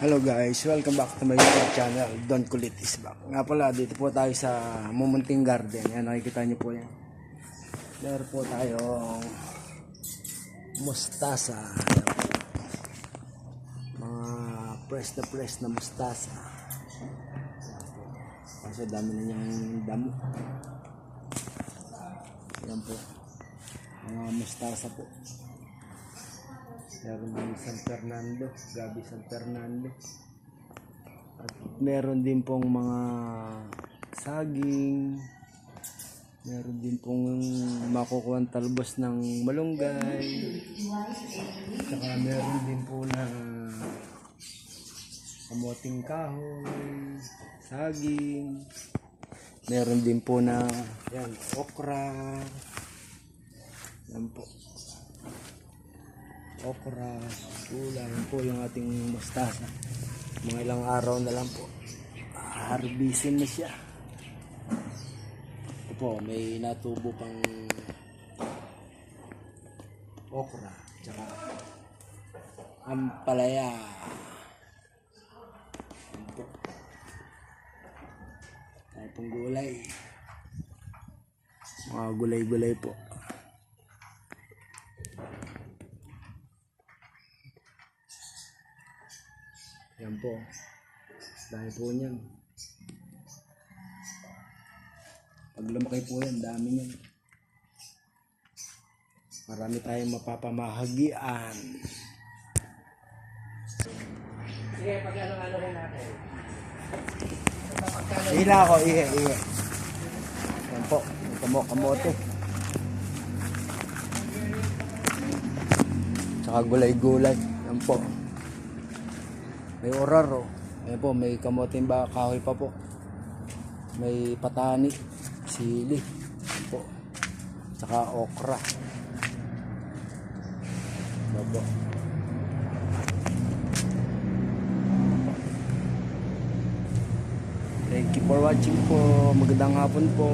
Hello guys, welcome back to my YouTube channel, Don Kulit is back. Nga pala, dito po tayo sa Mumunting Garden. Yan, nakikita niyo po yan. Meron po tayong mustasa. Mga press na press na mustasa. Kaso dami na niyang damo. Yan po. Mga mustasa po. Meron din San Fernando, Gabi San Fernando. At meron din pong mga saging. Meron din pong makukuha talbos ng malunggay. Saka meron din po na kamoting kahoy, saging. Meron din po na yan, okra. Yan po okra, gulay, po yung ating mustasa. Mga ilang araw na lang po. Harbisin na siya. Ito po, may natubo pang okra, tsaka ampalaya. Po. Tayo pong gulay. Mga gulay-gulay po. Yan po. Dahil po niyan. Pag lumaki po yan, dami niyan. Marami tayong mapapamahagian. Sige, pag ano-ano rin natin. Hila ako, ihe, ihe. Yan po, kamo kamote. Tsaka gulay-gulay. Yan po. May oraro. Ayan po, may kamoting ba kahoy pa po. May patani, sili. Po. Tsaka okra. Yan po. Thank you for watching po. Magandang hapon po.